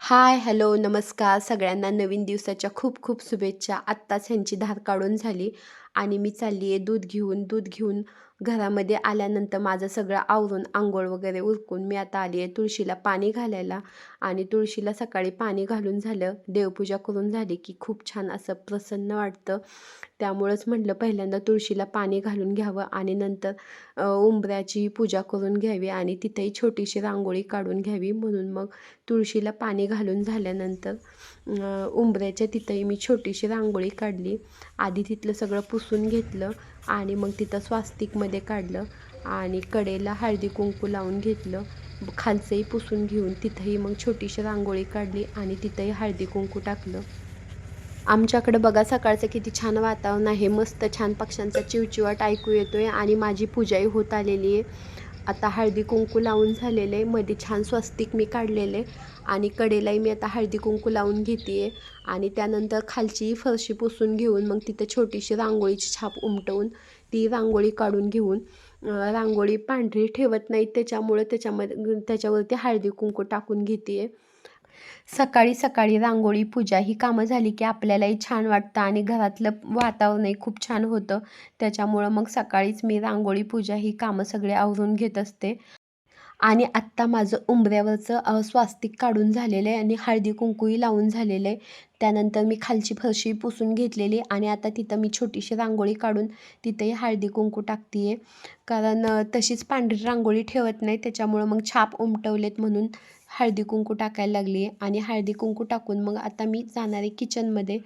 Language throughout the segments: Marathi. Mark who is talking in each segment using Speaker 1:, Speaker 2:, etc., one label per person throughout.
Speaker 1: हाय हॅलो नमस्कार. सगळ्यांना नवीन दिवसाच्या खूप खूप शुभेच्छा. आत्ताच ह्यांची धार काढून झाली आणि मी चालली आहे दूध घेऊन. दूध घेऊन घरामध्ये आल्यानंतर माझं सगळं आवरून आंघोळ वगैरे उरकून मी आता आली आहे तुळशीला पाणी घालायला. आणि तुळशीला सकाळी पाणी घालून झालं. देवपूजा करून झाली की खूप छान असं प्रसन्न वाटतं. त्यामुळंच म्हटलं पहिल्यांदा तुळशीला पाणी घालून घ्यावं आणि नंतर उंबऱ्याची पूजा करून घ्यावी आणि तिथेही छोटीशी रांगोळी काढून घ्यावी. म्हणून मग तुळशीला पाणी घालून झाल्यानंतर उंबऱ्याच्या तिथंही मी छोटीशी रांगोळी काढली. आधी तिथलं सगळं पुसून घेतलं आणि मग तिथं स्वास्तिकमध्ये काढलं आणि कडेला हळदी कुंकू लावून घेतलं. खालचंही पुसून घेऊन तिथंही मग छोटीशी रांगोळी काढली आणि तिथंही हळदी कुंकू टाकलं. आमच्याकडं बघा सकाळचं किती छान वातावरण आहे. मस्त छान पक्ष्यांचा चिवचिवाट ऐकू येतोय आणि माझी पूजाही होत आलेली आहे. आता हळदी कुंकू लावून झालेलं आहे. मध्ये छान स्वस्तिक मी काढलेले आणि कडेलाही मी आता हळदी कुंकू लावून घेते आहे आणि त्यानंतर खालचीही फरशी पुसून घेऊन मग तिथं छोटीशी रांगोळीची छाप उमटवून ती रांगोळी काढून घेऊन रांगोळी पांढरी ठेवत नाहीत. त्याच्यामुळं त्याच्यामध्ये त्याच्यावरती हळदी कुंकू टाकून घेते आहे सकाळी सकाळी रांगोळी पूजा ही कामं झाली की आपल्यालाही छान वाटतं आणि घरातलं वातावरणही खूप छान होतं. त्याच्यामुळं मग सकाळीच मी रांगोळी पूजा ही कामं सगळे आवरून घेत असते. आणि आत्ता माझं उंबऱ्यावरचं स्वास्तिक काढून झालेलं आहे आणि हळदी कुंकूही लावून झालेलं आहे. त्यानंतर मी खालची फरशी पुसून घेतलेली आणि आता तिथं मी छोटीशी रांगोळी काढून तिथंही हळदी कुंकू टाकते आहे कारण तशीच पांढरी रांगोळी ठेवत नाही त्याच्यामुळं मग छाप उमटवलेत म्हणून हळदी कुंकू टाकायला लागली आहे आणि हळदी कुंकू टाकून मग आता मी जाणार आहे किचनमध्ये.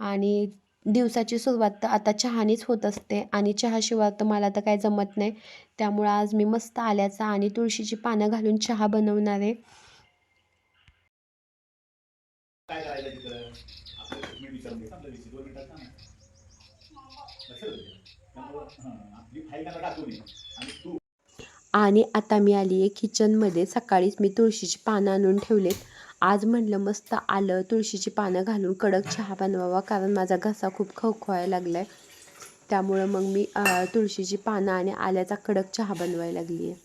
Speaker 1: आणि दिवसाची सुरुवात तर आता चहानेच होत असते. आणि चहाशिवाय तर मला तर काय जमत नाही. त्यामुळं आज मी मस्त आल्याचा आणि तुळशीची पानं घालून चहा बनवणार आहे.
Speaker 2: आणि
Speaker 1: आता मी आली आहे किचनमध्ये सकाळीच मी तुळशीची पानं आणून ठेवलेत. आज म्हटलं मस्त आलं तुळशीची पानं घालून कडक चहा बनवावा कारण माझा घसा खूप खवखवायला लागला आहे त्यामुळं मग मी तुळशीची पानं आणि आल्याचा कडक चहा बनवायला लागली आहे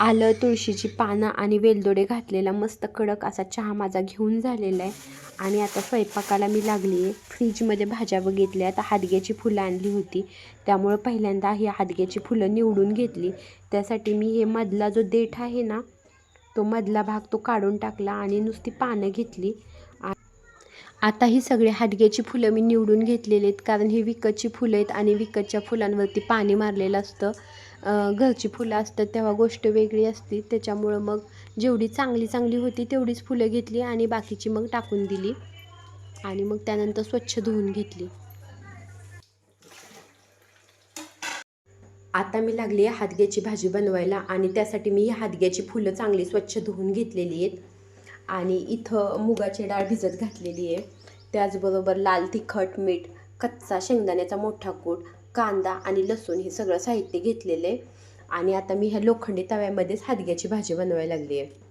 Speaker 1: आलं तुळशीची पानं आणि वेलदोडे घातलेला मस्त कडक असा चहा माझा घेऊन झालेला आहे. आणि आता स्वयंपाकाला मी लागली आहे. फ्रीजमध्ये भाज्या बघितल्या आता हादग्याची फुलं आणली होती. त्यामुळं पहिल्यांदा ही हादग्याची फुलं निवडून घेतली. त्यासाठी मी हे मधला जो देठ आहे ना तो मधला भाग तो काढून टाकला आणि नुसती पानं घेतली. आ- आता ही सगळी हादग्याची फुलं मी निवडून घेतलेली आहेत. कारण ही विकतची फुलं आहेत आणि विकतच्या फुलांवरती पाणी मारलेलं असतं. घरची फुलं असतात तेव्हा गोष्ट वेगळी असते. त्याच्यामुळं मग जेवढी चांगली चांगली होती तेवढीच फुलं घेतली आणि बाकीची मग टाकून दिली. आणि मग त्यानंतर स्वच्छ धुवून घेतली. आता मी लागली आहे हादग्याची भाजी बनवायला आणि त्यासाठी मी ही हादग्याची फुलं चांगली स्वच्छ धुवून घेतलेली आहेत. आणि इथं मुगाची डाळ भिजत घातलेली आहे. त्याचबरोबर लाल तिखट मीठ कच्चा शेंगदाण्याचा मोठा कूट कांदा आणि लसूण हे सगळं साहित्य घेतलेलं आहे. आणि आता मी ह्या लोखंडी तव्यामध्येच हादग्याची भाजी बनवायला लागली आहे.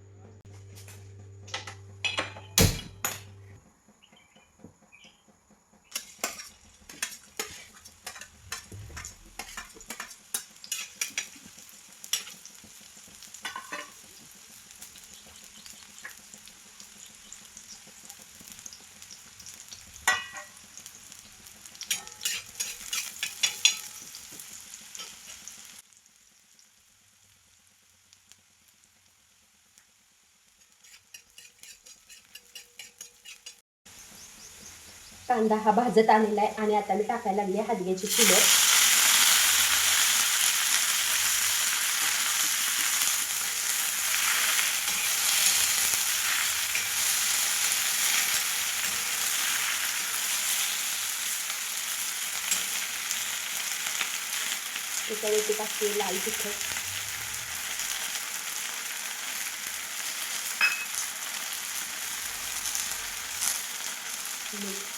Speaker 1: कांदा हा भाजत आलेला आहे आणि आता मी टाकायला लागली आहे फुलं. त्याच्यावरती टाकते लाल तिखट मीठ.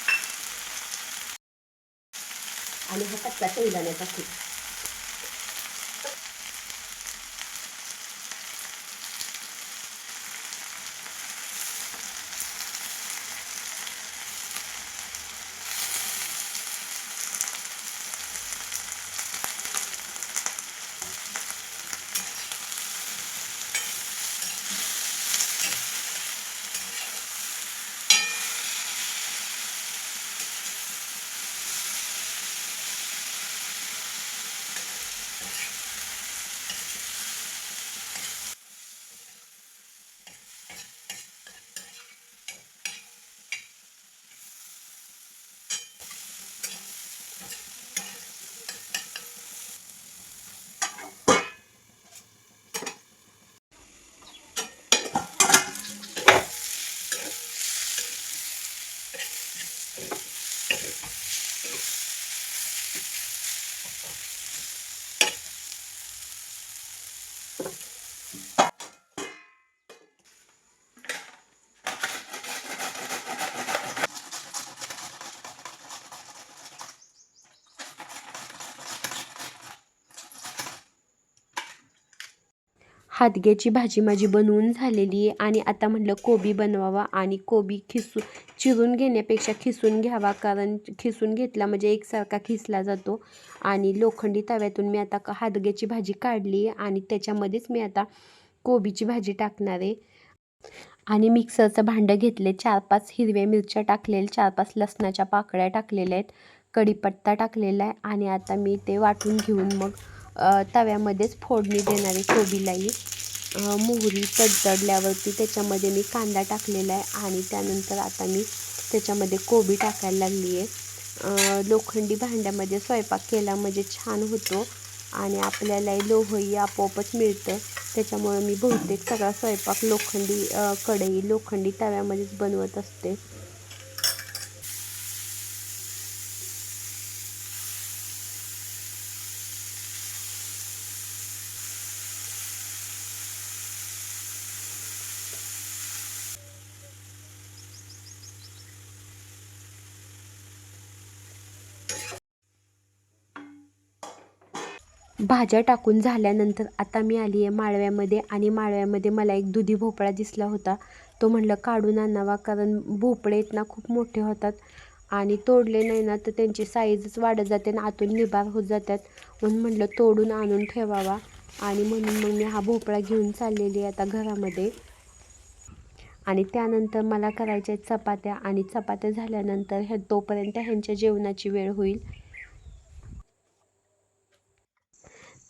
Speaker 1: आणि हा कच्चा शेंगदाण्याचा कूट हादग्याची भाजी माझी बनवून झालेली आहे. आणि आता म्हटलं कोबी बनवावा आणि कोबी खिसू चिरून घेण्यापेक्षा खिसून घ्यावा. कारण खिसून घेतला म्हणजे एकसारखा खिसला जातो. आणि लोखंडी तव्यातून मी आता क- हादग्याची भाजी काढली आहे. आणि त्याच्यामध्येच मी आता कोबीची भाजी टाकणार आहे. आणि मिक्सरचं भांडं घेतले. चार पाच हिरव्या मिरच्या टाकलेल्या चार पाच लसणाच्या पाकळ्या टाकलेल्या आहेत. कढीपत्ता टाकलेला आहे. आणि आता मी ते वाटून घेऊन मग तव्यामध्येच फोडणी देणारी कोबीलाही मोहरी तडतडल्यावरती त्याच्यामध्ये मी कांदा टाकलेला आहे आणि त्यानंतर आता मी त्याच्यामध्ये कोबी टाकायला लागली आहे. लोखंडी भांड्यामध्ये स्वयंपाक केला म्हणजे छान होतो आणि आपल्यालाही लोहही आपोआपच मिळतं. त्याच्यामुळं मी बहुतेक सगळा स्वयंपाक लोखंडी कढई लोखंडी तव्यामध्येच बनवत असते. भाज्या टाकून झाल्यानंतर आता मी आली आहे माळव्यामध्ये आणि माळव्यामध्ये मला एक दुधी भोपळा दिसला होता. तो म्हणलं काढून आणावा कारण भोपळे आहेत ना खूप मोठे होतात आणि तोडले नाही ना तर त्यांची साईजच वाढत जाते आणि आतून निबार होत जातात. म्हणून म्हटलं तोडून आणून ठेवावा. आणि म्हणून मग मी हा भोपळा घेऊन चाललेली आहे आता घरामध्ये. आणि त्यानंतर मला करायच्या आहेत चपात्या आणि चपात्या झाल्यानंतर ह्या तोपर्यंत ह्यांच्या जेवणाची वेळ होईल.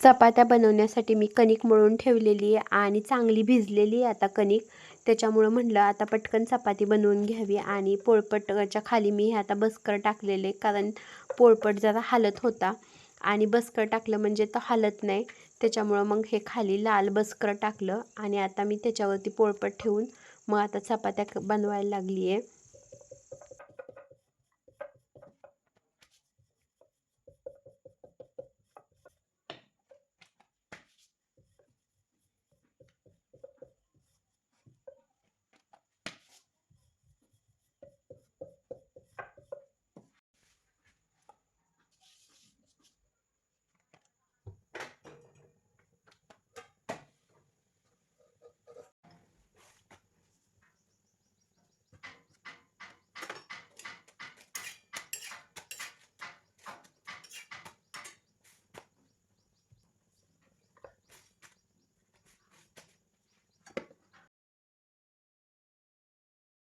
Speaker 1: चपात्या बनवण्यासाठी मी कणिक मळून ठेवलेली आहे आणि चांगली भिजलेली आहे आता कणिक. त्याच्यामुळं म्हटलं आता पटकन चपाती बनवून घ्यावी आणि पोळपटच्या खाली मी हे आता बस्कर टाकलेले कारण पोळपट जरा हालत होता. आणि बस्कर टाकलं म्हणजे तो हालत नाही. त्याच्यामुळं मग हे खाली लाल बस्कर टाकलं आणि आता मी त्याच्यावरती पोळपट ठेवून मग आता चपात्या बनवायला लागली आहे